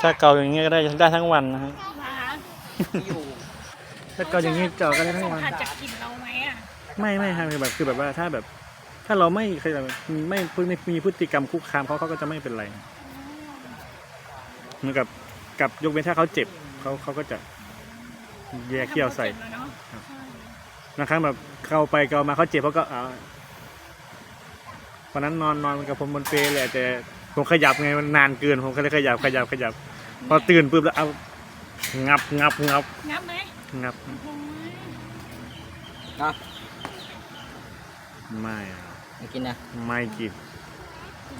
ถ้าเกาอย่างนี้ก็ได้ได้ทั้งวันนะฮะนะคะอยู่ถ้าเกาอย่างนี้เกาก็ได้ทั้งวันสัมผัสจากกลิ่นเราไหมอะไม่ไม่ครับคือแบบคือแบบว่าถ้าแบบ ถ้าเราไม่เคยแบบไม่ไม่มีพฤติกรรมคุกคามเขาเขาก็จะไม่เป็นไรเหมือนกับกับยกเว้นถ้าเขาเจ็บเขาเขาก็จะแยกเขี้ยวใส่ทำให้ราเจ็บแล้วเนอะครับใช่บางครั้งแบบเข้าไปเกามาเขาเจ็บเขาก็เอาวันนั้นนอนนอนกับผมบนเปลเลยแต่ ผมขยับไงมันนานเกิน ผมก็เลยขยับขยับขยับ พอตื่นปุ๊บแล้วเอางับงับงับงับไหมงับโอ้ยนะไม่เอามากินนะไม่กิน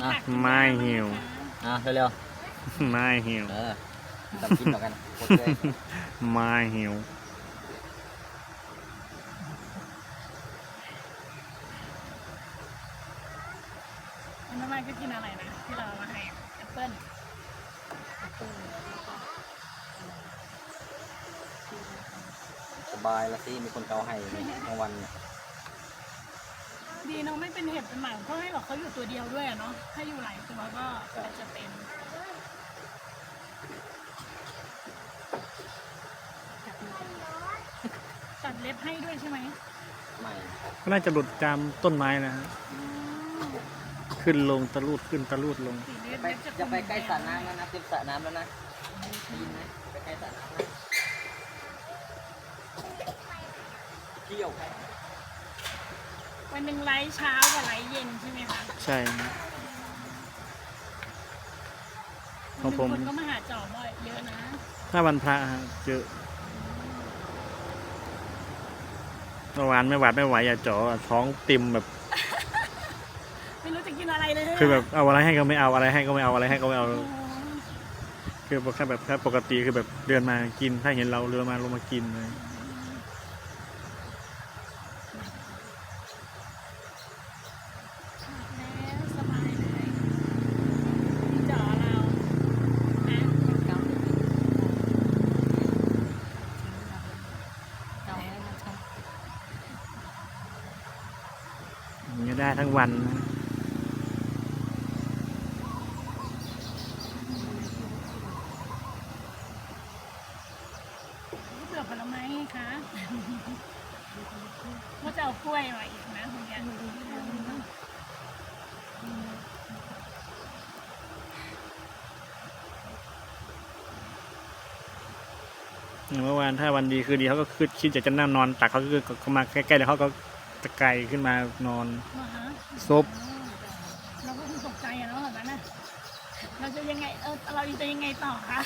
นะไม่หิวอะเร็วไม่หิวๆเออตับกินต่อกันกดเลยไม่หิว อันนั้นมันก็กินอะไรนะที่เราเอามาให้แอปเปิ้ลสบายละสิมีคนเกาให้ทั้งวันเนี่ยดีเนาะไม่เป็นเห็ดเป็นหมันเพราะให้หรอกเขาอยู่ตัวเดียวด้วยอะเนาะถ้าอยู่หลายตัวก็อาจจะเป็นตัดเล็บให้ด้วยใช่ไหมไม่ก็น่าจะหลุดตามต้นไม้นะฮะอืม ขึ้นลงตะลูดขึ้นตะลูดลง สีเล็บไปเล็บจะจะไปใกล้สระน้ำแล้วนะเต็มสระน้ำแล้วนะได้ยินไหมไปใกล้สระน้ำนะเที่ยววันหนึ่งไลฟ์เช้ากับไลฟ์เย็นใช่ไหมคะใช่ฮะของผม วันหนึ่คนก็มาหาจ่อบ่อยเยอะนะถ้าวันพระฮะเยอะเมื่อวานไม่หวาดไม่ไหวอย่าจ่อท้องติ่มแบบไม่รู้จะกิน อะไรเลยคือแบบเอาอะไรให้ก็ไม่เอาอะไรให้ก็ไม่เอาอะไรให้ก็ไม่เอาโอ้คือแค่แบบถ้าปกติคือแบบเดินมากิน ถ้าเห็นเราเดินมาลงมากินเลยแล้วสบายเลยจ่อเราอะอย่างนี้ได้ทั้งวันนะ เปลือกผลไม้ไงคะว่าจะเอากล้วยมาอีกนะคุณยัน อย่าง เมื่อวานถ้าวันดีคือดีเขาก็คือคิดอยากจะนั่งนอนตักเขาก็คือเขามาใกล้ๆเดี๋ยวเขาก็ตะไกลขึ้นมานอนมาฮะซบเราก็คงตกใจอะเนาะแบบนั้นน่ะเราจะยังไงเออเราจะยังไงต่อคะ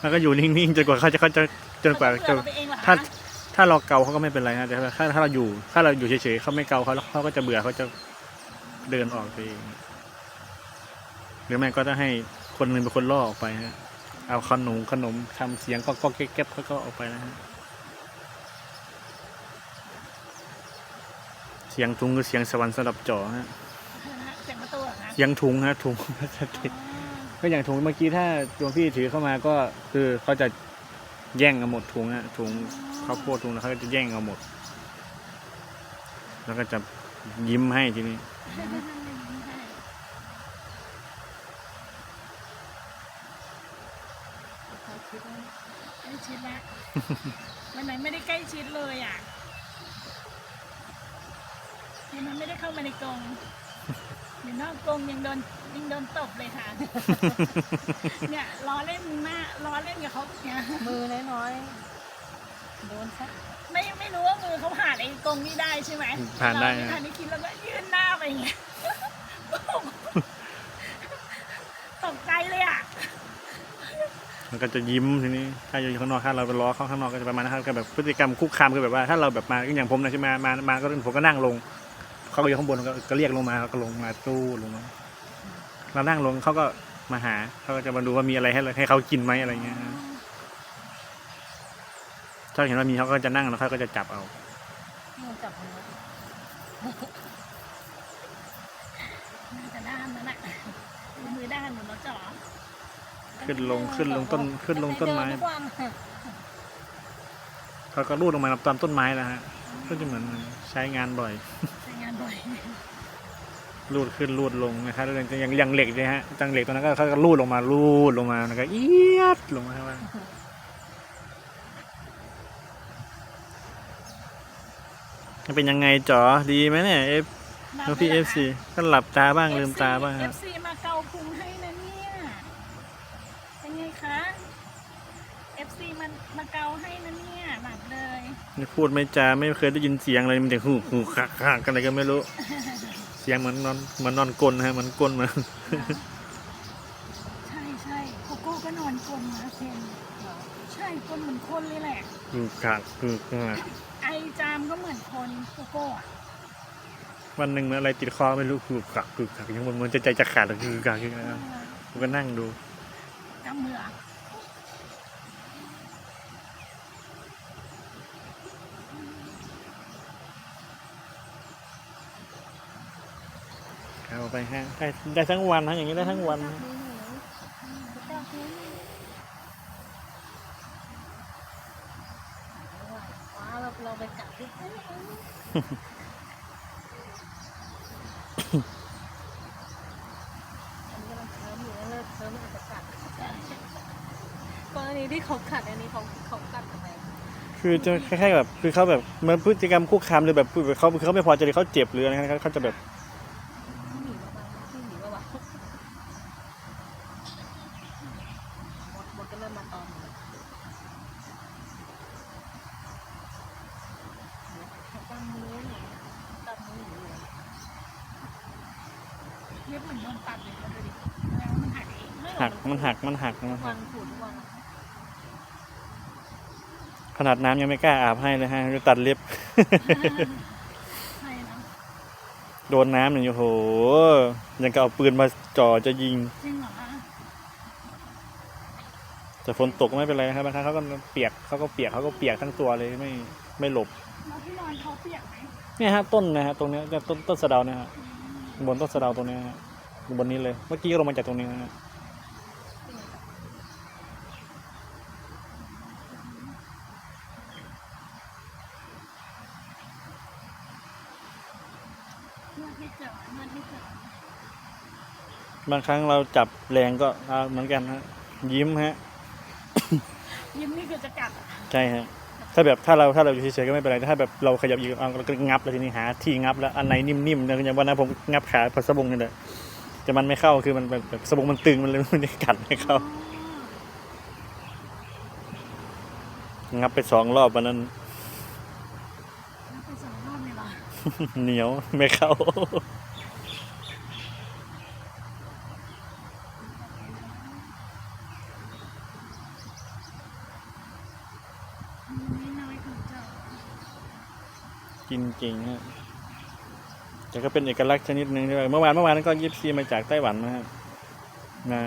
แล้วก็อยู่นิ่งๆจนกว่าเขาจะเขาจะจนกว่าเขจะเบื่อเราไปเองเหรอคะถ้าถ้าเราเกาเขาก็ไม่เป็นไรนะแต่ถ้าถ้าเราอยู่ ถ้าเราอยู่เฉยๆเขาไม่เกาเขาแล้วเขาก็จะเบื่อเขาจะเดินออกไปเองหรือไม่ก็จะให้คนหนึ่งเป็นคนล่อออกไปฮะ เอาขนมขนมทำเสียงก็ก็แก๊บๆเขาก็ออกไปนะฮะเสียงทุงคือเสียงสวรรค์สำหรับจ่อฮะเสียงประตูเหรอคะเสียงถุงฮะถุงพลาสติกอ๋อก็อย่างถุงเมื่อกี้ถ้าดวงพี่ถือเข้ามาก็คือเขาจะแย่งเอาหมดถุงฮะถุงข้าวโพดถุงแล้วเขาก็จะแย่งเอาหมด แล้วก็จะยิ้มให้ทีนี้ ใกล้ชิดแล้ววันไหนไม่ได้ใกล้ชิดเลยอะวันนั้นไม่ได้เข้ามาในกรงอยู่นอกกรงยังโดนยังโดนตบเลยค่ะ เนี่ยล้อเล่นหน้าล้อเล่นกับเขาเนี่ยมือน้อยๆโดนซะไม่ไม่รู้ว่ามือเขาผ่านไอ้กรงนี้ได้ใช่ไหมผ่านได้เรไม่ทันได้คิดแล้วก็ยื่นหน้าไปอย่างเงี้ยตกใจเลยอะ มันก็จะยิ้มทีนี้ถ้าอยู่ข้างนอกถ้าเราไปล้อเขาข้างนอกก็จะประมาณนั้นครับก็แบบพฤติกรรมคุกคามคือแบบว่าถ้าเราแบบมาอย่างผมนะใช่ไหมมามาก็ผมก็นั่งลงเขาก็อยู่ข้างบนก็เรียกลงมาก็ลงมาตู้ลงมาเรานั่งลงเขาก็มาหาเขาก็จะมาดูว่ามีอะไรให้เราให้เขากินไหมอะไรเงี้ยถ้าเห็นว่ามีเขาก็จะนั่งแล้วเขาก็จะจับเอาจับมือน่าจะด้านนั่นแหละมือด้านเหมือนรถจ่อ ขึ้นลงขึ้นลงต้นขึ้นลงต้นไม้เดิทุกวันเขาก็รูดลงมาตามต้นไม้นะฮะก็จะเหมือนใช้งานบ่อยใช้งานบ่อยรูดขึ้นรูดลงนะครับแล้วอย่างอย่างเหล็กเนี่ยฮะจังเหล็กตัวนั้นก็เขาก็รูดลงมารูดลงมาแล้วก็เอียดลงมาข้างล่างมันเป็นยังไงจ๋อดีไหมเนี่ยเอฟน้องพี่เอฟซีก็หลับตาบ้างลืมตาบ้างเอฮะ ฟซีมาเกาพุงให้นะเนี่ย เป็นไงคะ FC มันมาเกาให้นะเนี่ยหนักเลยนี่พูดไม่จาไม่เคยได้ยินเสียงเลยมันแต่หูหูคักคักอะไรก็ไม่รู้ เสียงเหมือนนอนเหมือนนอนกลนนะฮะเหมือนกลนเหมือนใช่ใช่โกโก้ก็นอนกลนนะเพนใช่กลนเหมือนคนเลยแหละหูคักหูคักไอจามก็เหมือนคนโกโก้อะวันหนึ่งมันอะไรติดคอไม่รู้หูคักหูคักยังมันมันจะใจจะขาดหรือหูคักยังไงผมก็นั่งดูกำเมือ เอาไปฮะได้ได้ทั้งวันฮะอย่างนี้ได้ทั้งวันเราไปจับที่อันนี้กำลังเคิร์มอยู่แล้วเลิกเคิร์มมันอาจจะกัดกรณีที่เขากัดอันนี้เขาเขากัดทำไมคือจะคล้ายๆแบบคือเขาแบบเหมือนพฤติกรรมคุกคามหรือแบบเขาเขาไม่พอใจเขาเจ็บหรืออะไรเขาจะแบบ หนีมาบ้างที่หนีมาบ้างหมดห มดก็เริ่มมาตอมเลยกำมือหนีกำมือหนีเลยเรียบเหมือนโดนตัดเลยนะดูดิแล้วมันหักเองไม่หักมันหักมันหักมันหักขนาดน้ำยังไม่กล้าอาบให้เลยฮะจะตัดเล็บโดนน้ำเนี่ยโอ้โห ยังก็เอาปืนมาจ่อจะยิงจริงเหรอ แต่ฝนตกไม่เป็นไรครับบางครั้งเขาก็เปียกเขาก็เปียกเขาก็เปียกทั้งตัวเลยไม่ไม่หลบแล้วที่นอนเขาเปียกไหมเนี่ยฮะต้นนะฮะตรงเนี้ยเนี่ยต้นต้นสะเดาเนี่ยฮะบนต้นสะเดาตรงเนี้ยฮะบนนี้เลยเมื่อกี้ก็ลงมาจากตรงนี้นะฮะเมื่อที่เจอเมื่อที่เจอบางครั้งเราจับแรงก็เอาเหมือนกันฮะยิ้มฮะ ยิ้มนี่คือจะกัดอะใช่ฮะถ้าแบบถ้าเราถ้าเราอยู่เฉยๆก็ไม่เป็นไรแต่ถ้าแบบเราขยับอีกเอาเราก็งับแล้วทีนี้หาที่งับแล้วอันไหนนิ่มๆเนี่ยอย่างวันนั้นผมงับขาพอสะบงนี่แหละแต่มันไม่เข้าคือมันแบบแบบสะบงมันตึงมันเลยมันจะกัดไม่เข้าอ๋องับไปสองรอบวันนั้นแล้วไปสองรอบเลยเหรอ เหนียวไม่เข้า นี่น้อยของเจ้า กินเก่งฮะแต่ก็เป็นเอกลักษณ์ชนิดหนึ่งด้วยเมื่อวานเมื่อวานนั้นก็ยิปซีมาจากไต้หวันนะครับนะ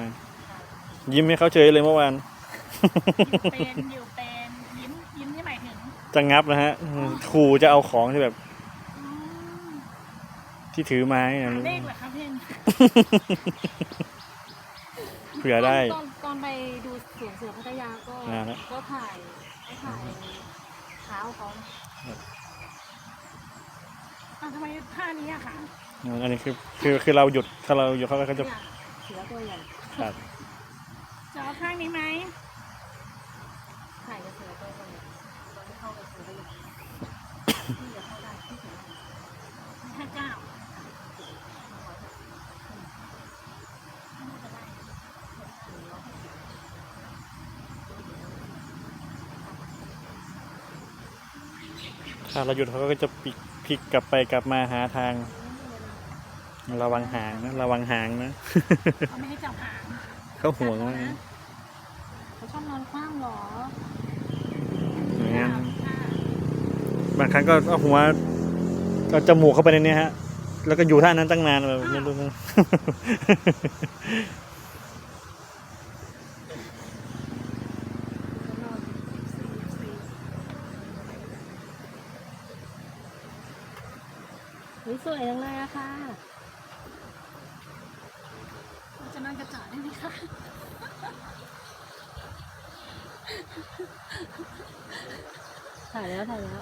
ยิ้มให้เขาเฉยเลยเมื่อวานอยู่เป็นอยู่เป็นยิ้มยิ้มที่หมายถึงจะงับนะฮะขู่จะเอาของที่แบบอืมที่ถือไม้หาอะเลขเหรอคะเพนเผื่อได้ ตอนตอนไปดูสวนเสือพัทยาก็อ่านะก็ถ่าย ให้ถ่ายเท้าเขาอ้าวทำไมท่านี้อะคะอันนี้คือคือคือเราหยุดถ้าเราหยุดเขาก็จะเนี่ยเสือตัวใหญ่ตัดจะเอาข้างนี้ไหม ถ่ายกับเสือตัวใหญ่ตอนที่เข้ากับเสือตัวใหญ่ที่จะเข้าได้ที่เสือ ห้าเก้า ถ้าเราหยุดเขาก็จะพลิกพลิกกลับไปกลับมาหาทาง ระวังหางนะ ระวังหางนะเขาไม่ให้จับหางเขาห่วงมากเขาชอบนอนคว่ำเหรออย่างนั้นค่ะบางครั้งก็เอาหัวเอาจมูกเข้าไปในนี้ฮะ แล้วก็อยู่ท่านั้นตั้งนานแบบไม่รู้นะ เขานอนสี่สี่เฮ้ย สวยจังเลยอะค่ะเราจะนั่งกระจาดได้ไหมคะ ถ่ายแล้วถ่ายแล้ว